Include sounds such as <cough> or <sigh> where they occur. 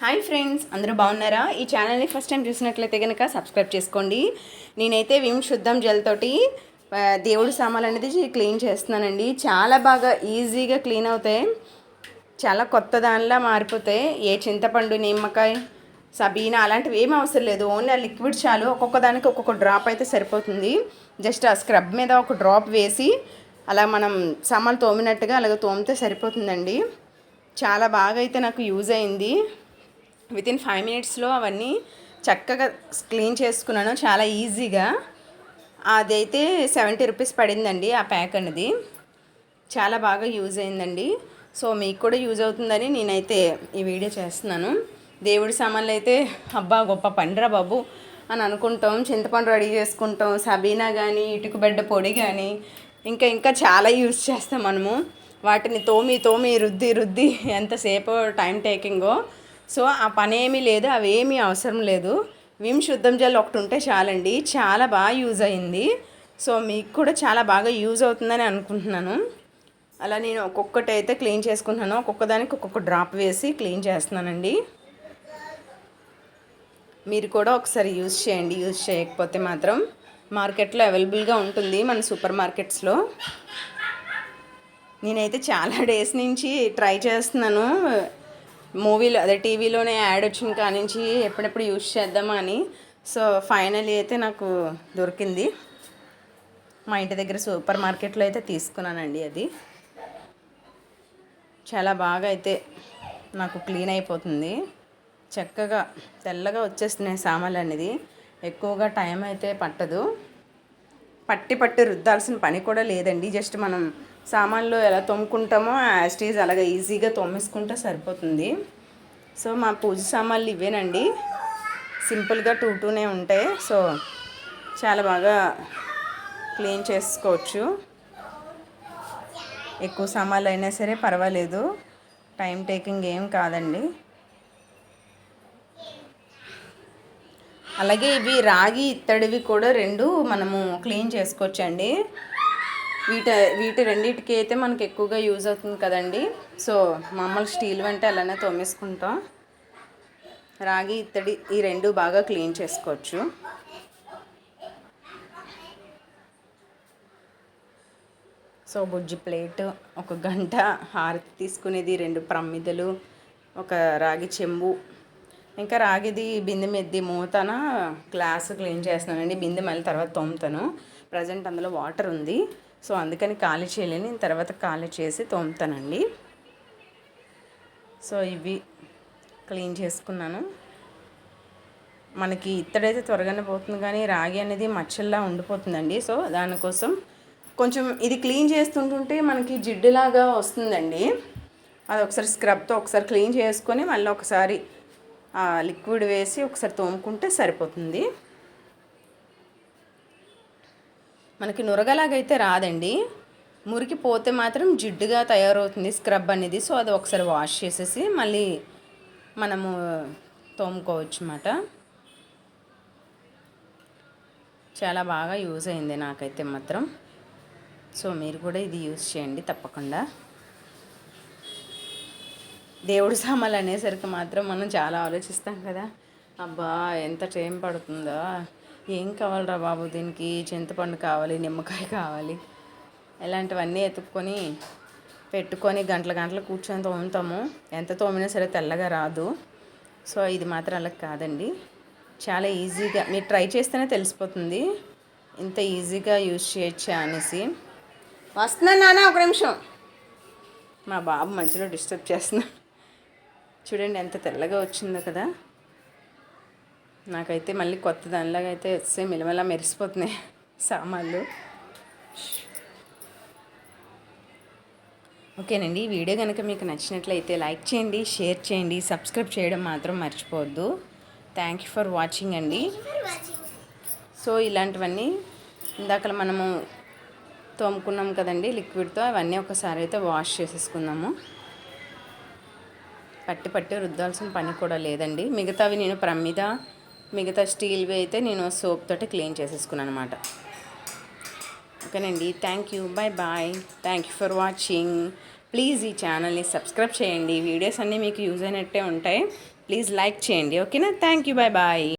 Hi friends అందరూ బాగున్నారా? ఈ ఛానల్ని ఫస్ట్ టైం చూసినట్లయితే కనుక సబ్స్క్రైబ్ చేసుకోండి. నేనైతే విమ్ శుద్ధం జెల్ తోటి దేవుడి సామాన్లు అనేది క్లీన్ చేస్తున్నానండి. చాలా బాగా ఈజీగా క్లీన్ అవుతాయి. చాలా కొత్త దానిలా మారిపోతాయి. ఏ చింతపండు నిమ్మకాయ సబీనా అలాంటివి ఏం అవసరం లేదు. ఓన్లీ ఆ లిక్విడ్ చాలు. ఒక్కొక్క దానికి ఒక్కొక్క డ్రాప్ అయితే సరిపోతుంది. జస్ట్ ఆ స్క్రబ్ మీద ఒక డ్రాప్ వేసి అలా మనం సామాన్లు తోమినట్టుగా అలాగ తోమితే సరిపోతుందండి. చాలా బాగా అయితే నాకు యూజ్ అయింది. విత్ ఇన్ ఫైవ్ మినిట్స్లో అవన్నీ చక్కగా క్లీన్ చేసుకున్నాను. చాలా ఈజీగా. అదైతే సెవెంటీ రూపీస్ పడిందండి ఆ ప్యాక్ అనేది చాలా బాగా యూజ్ అయిందండి. సో మీకు కూడా యూజ్ అవుతుందని నేనైతే ఈ వీడియో చేస్తున్నాను. దేవుడి సామాన్లు అయితే అబ్బా గొప్ప పండురా బాబు అని అనుకుంటాం. చింతపండు రెడీ చేసుకుంటాం. సబీనా కానీ ఇటుకబెడ్డ పొడి కానీ ఇంకా ఇంకా చాలా యూజ్ చేస్తాం మనము. వాటిని తోమి తోమి రుద్ది రుద్ది ఎంతసేపు టైం టేకింగో సో ఆ పని ఏమీ లేదు అవి ఏమీ అవసరం లేదు. విమ్ శుద్ధం జల్ ఒకటి ఉంటే చాలండి. చాలా బాగా యూజ్ అయింది. సో మీకు కూడా చాలా బాగా యూజ్ అవుతుందని అనుకుంటున్నాను. అలా నేను ఒక్కొక్కటి అయితే క్లీన్ చేసుకుంటున్నాను. ఒక్కొక్కదానికి ఒక్కొక్క డ్రాప్ వేసి క్లీన్ చేస్తున్నానండి. మీరు కూడా ఒకసారి యూజ్ చేయండి. యూజ్ చేయకపోతే మాత్రం మార్కెట్లో అవైలబుల్గా ఉంటుంది మన సూపర్ మార్కెట్స్లో. నేనైతే చాలా డేస్ నుంచి ట్రై చేస్తున్నాను. మూవీలో అదే టీవీలోనే యాడ్ వచ్చిన కానించి నుంచి ఎప్పుడెప్పుడు యూజ్ చేద్దామా అని సో ఫైనలీ అయితే నాకు దొరికింది. మా ఇంటి దగ్గర సూపర్ మార్కెట్లో అయితే తీసుకున్నానండి అది. చాలా బాగా అయితే నాకు క్లీన్ అయిపోతుంది. చక్కగా తెల్లగా వచ్చేస్తున్నాయి సామాన్లు అనేది. ఎక్కువగా టైం అయితే పట్టదు. పట్టి పట్టి రుద్దాల్సిన పని కూడా లేదండి. జస్ట్ మనం సామాన్లు ఎలా తోముకుంటామో యాస్టీజ్ అలాగే ఈజీగా తోమేసుకుంటే సరిపోతుంది. సో మా పూజ సామాన్లు ఇవేనండి. సింపుల్గా టూ టూనే ఉంటాయి. సో చాలా బాగా క్లీన్ చేసుకోవచ్చు. ఎక్కువ సామాన్లు అయినా సరే పర్వాలేదు. టైం టేకింగ్ ఏం కాదండి. అలాగే ఇవి రాగి ఇత్తడివి కూడా రెండు మనము క్లీన్ చేసుకోవచ్చండి. వీటి వీటి రెండింటికి అయితే మనకి ఎక్కువగా యూజ్ అవుతుంది కదండి. సో మామూలు స్టీల్ వంటి అలానే తోమేసుకుంటాం. రాగి ఇత్తడి ఈ రెండు బాగా క్లీన్ చేసుకోవచ్చు. సో బుజ్జి ప్లేట్ ఒక గంట హారతి తీసుకునేది రెండు ప్రమిదలు ఒక రాగి చెంబు. ఇంకా రాగిది బిందె మెద్ది మూతన గ్లాస్ క్లీన్ చేస్తున్నానండి. బిందె మళ్ళీ తర్వాత తోముతాను. ప్రజెంట్ అందులో వాటర్ ఉంది. సో అందుకని ఖాళీ చేయలేని. నేను తర్వాత ఖాళీ చేసి తోముతానండి. సో ఇవి క్లీన్ చేసుకున్నాను. మనకి ఇత్తడైతే త్వరగానే పోతుంది కానీ రాగి అనేది మచ్చల్లా ఉండిపోతుందండి. సో దానికోసం కొంచెం ఇది క్లీన్ చేస్తుంటుంటే మనకి జిడ్డులాగా వస్తుందండి. అది ఒకసారి స్క్రబ్తో ఒకసారి క్లీన్ చేసుకొని మళ్ళీ ఒకసారి లిక్విడ్ వేసి ఒకసారి తోముకుంటే సరిపోతుంది. మనకి నురగలాగైతే రాదండి. మురికి పోతే మాత్రం జిడ్డుగా తయారవుతుంది స్క్రబ్ అనేది. సో అది ఒకసారి వాష్ చేసేసి మళ్ళీ మనము తోముకోవచ్చు అన్నమాట చాలా బాగా యూజ్ అయింది నాకైతే మాత్రం. సో మీరు కూడా ఇది యూజ్ చేయండి తప్పకుండా. దేవుడి సామాన్లు అనేసరికి మాత్రం మనం చాలా ఆలోచిస్తాం కదా. అబ్బా ఎంత టైం పడుతుందో. ఏం కావాలరా బాబు? దీనికి చింతపండు కావాలి నిమ్మకాయ కావాలి. ఇలాంటివన్నీ ఎత్తుక్కొని పెట్టుకొని గంటల గంటలు కూర్చొని తోముతాము. ఎంత తోమినా సరే తెల్లగా రాదు. సో ఇది మాత్రం అలా కాదండి. చాలా ఈజీగా మీరు ట్రై చేస్తేనే తెలిసిపోతుంది. ఇంత ఈజీగా యూజ్ చేయొచ్చా అనేసి. వస్తున్నాను నాన్న ఒక నిమిషం. మా బాబు మంచిలో డిస్టర్బ్ చేస్తున్నా. చూడండి ఎంత తెల్లగా వచ్చిందో కదా. నాకైతే మళ్ళీ కొత్త దానిలాగా అయితే వస్తే మిలమలా మెరిసిపోతున్నాయి <laughs> సామాన్లు. ఓకేనండి ఈ వీడియో కనుక మీకు నచ్చినట్లయితే లైక్ చేయండి షేర్ చేయండి సబ్స్క్రైబ్ చేయడం మాత్రం మర్చిపోవద్దు. థ్యాంక్ యూ ఫర్ వాచింగ్ అండి. సో ఇలాంటివన్నీ ఇందాక మనము తోముకున్నాం కదండి లిక్విడ్తో అవన్నీ ఒకసారి అయితే వాష్ చేసేసుకుందాము. పట్టి పట్టి రుద్దాల్సిన పని కూడా లేదండి. మిగతావి నేను ప్రమిద మిగతా స్టీల్వి అయితే నేను సోప్ తోటి క్లీన్ చేసేసుకున్నాను అనమాట ఓకేనండి thank you bye bye thank you for watching please ఈ ఛానల్ని సబ్స్క్రైబ్ చేయండి వీడియోస్ అన్నీ మీకు యూజ్ అయినట్టే ఉంటాయి. ప్లీజ్ లైక్ చేయండి ఓకేనా థ్యాంక్ యూ బాయ్ బాయ్